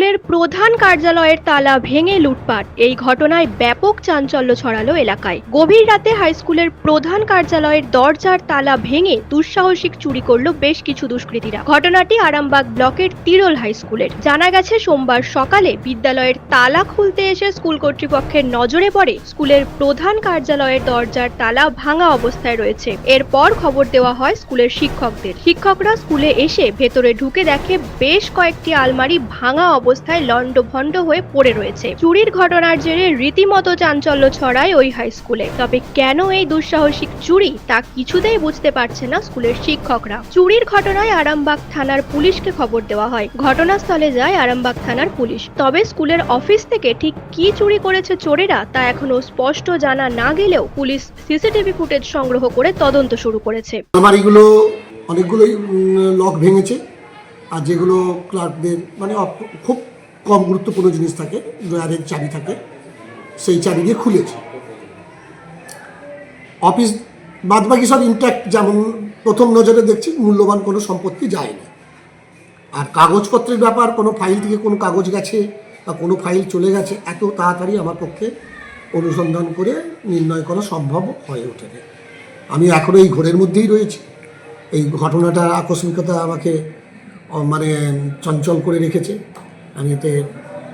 স্কুলের প্রধান কার্যালয়ের তালা ভেঙে লুটপাট। এই ঘটনায় ব্যাপক চাঞ্চল্য ছড়ালো এলাকায়। গভীর রাতে হাই স্কুলের প্রধান কার্যালয়ের দরজার তালা ভেঙে দুঃসাহসিক চুরি করল বেশ কিছু দুষ্কৃতীরা। ঘটনাটি আরামবাগ ব্লকের তিরোল হাই স্কুলের। জানা গেছে, সোমবার সকালে বিদ্যালয়ের তালা খুলতে এসে স্কুল কর্তৃপক্ষের নজরে পড়ে স্কুলের প্রধান কার্যালয়ের দরজার তালা ভাঙা অবস্থায় রয়েছে। এরপর খবর দেওয়া হয় স্কুলের শিক্ষকদের। শিক্ষকরা স্কুলে এসে ভেতরে ঢুকে দেখে বেশ কয়েকটি আলমারি ভাঙা অবস্থায় লণ্ডভণ্ড হয়ে পড়ে রয়েছে। চুরির ঘটনার জেরে রীতিমতো চাঞ্চল্য ছড়ায় ওই হাই স্কুলে তবে কেন এই দুঃসাহসিক চুরি, তা কিছুতেই বুঝতে পারছে না স্কুলের শিক্ষকরা। চুরির ঘটনায় আরামবাগ থানার পুলিশকে খবর দেওয়া হয়। ঘটনাস্থলে যায় আরামবাগ থানার পুলিশ। তবে স্কুলের অফিস থেকে ঠিক কি চুরি করেছে চোরেরা, তা এখনও স্পষ্ট জানা না গেলেও পুলিশ সিসিটিভি ফুটেজ সংগ্রহ করে তদন্ত শুরু করেছে। আলমারিগুলো অনেকগুলোই লক ভেঙেছে। আর যেগুলো ক্লার্কদের মানে খুব কম গুরুত্বপূর্ণ জিনিস থাকে ড্রয়ারের চাবি থাকে, সেই চাবি দিয়ে খুলেছে। অফিস বাদবাকি সব ইন্ট্যাক্ট যেমন প্রথম নজরে দেখছি, মূল্যবান কোনো সম্পত্তি যায়নি। আর কাগজপত্রের ব্যাপার, কোনো ফাইল থেকে কোনো কাগজ গেছে বা কোনো ফাইল চলে গেছে, এত তাড়াতাড়ি আমার পক্ষে অনুসন্ধান করে নির্ণয় করা সম্ভব হয়ে ওঠেনি। আমি এখনও এই ঘোরের মধ্যেই রয়েছি। এই ঘটনাটার আকস্মিকতা আমাকে মানে চঞ্চল করে রেখেছে। আমি এতে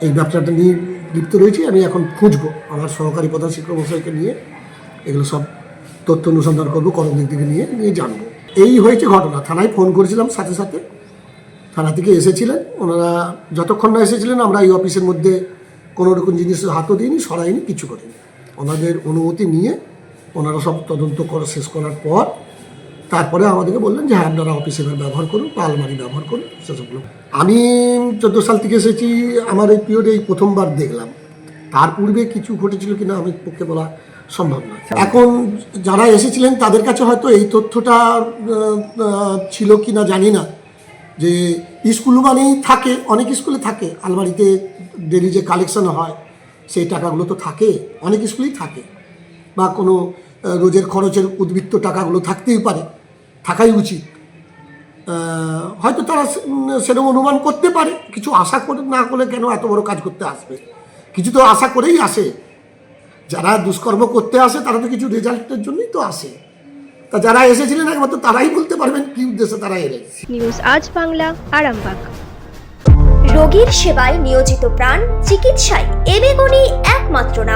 এই ব্যবসাটা নিয়ে লিপ্ত রয়েছি। আমি এখন খুঁজবো আমার সহকারী প্রধান শিক্ষক মশাইকে নিয়ে। এগুলো সব তথ্য অনুসন্ধান করব করণদিক থেকে নিয়ে নিয়ে জানব। এই হয়েছে ঘটনা। থানায় ফোন করেছিলাম সাথে সাথে। থানা থেকে এসেছিলেন। ওনারা যতক্ষণ না এসেছিলেন, আমরা এই অফিসের মধ্যে কোনো রকম জিনিস হাতও দিইনি, সরাইনি, কিছু করিনি। ওনাদের অনুমতি নিয়ে ওনারা সব তদন্ত করা শেষ করার পর তারপরে আমাদেরকে বললেন যে হ্যাঁ আপনারা অফিসে ব্যবহার করুন বা আলমারি ব্যবহার করুন সেসবগুলো আমি চোদ্দ সাল থেকে এসেছি আমার এই পিরিয়ডে এই প্রথমবার দেখলাম। তার পূর্বে কিছু ঘটেছিল কিনা আমি পক্ষে বলা সম্ভব নয়। এখন যারা এসেছিলেন তাদের কাছে হয়তো এই তথ্যটা ছিল কি না জানি না। যে স্কুল মানেই থাকে অনেক স্কুলে থাকে। আলমারিতে ডেলি যে কালেকশন হয় সেই টাকাগুলো তো থাকে অনেক স্কুলেই থাকে। বা কোনো রোজের খরচের উদ্বৃত্ত টাকাগুলো থাকতেই পারে থাকাই উচিত। হয়তো তারা সেরকম অনুমান করতে পারে কিছু আশা করে না করলে কেন এত বড় কাজ করতে আসবে? কিছু তো আশা করেই আসে। যারা দুষ্কর্ম করতে আসে তারা তো কিছু রেজাল্টের জন্যই তো আসে। তা যারা এসেছিলেন একমাত্র তারাই বলতে পারবেন কি উদ্দেশ্যে তারা এলেন। নিউজ আজ বাংলা আরামবাগ। রোগীর সেবায় নিয়োজিত প্রাণ চিকিৎসায় এবেগুনি একমাত্র নাম।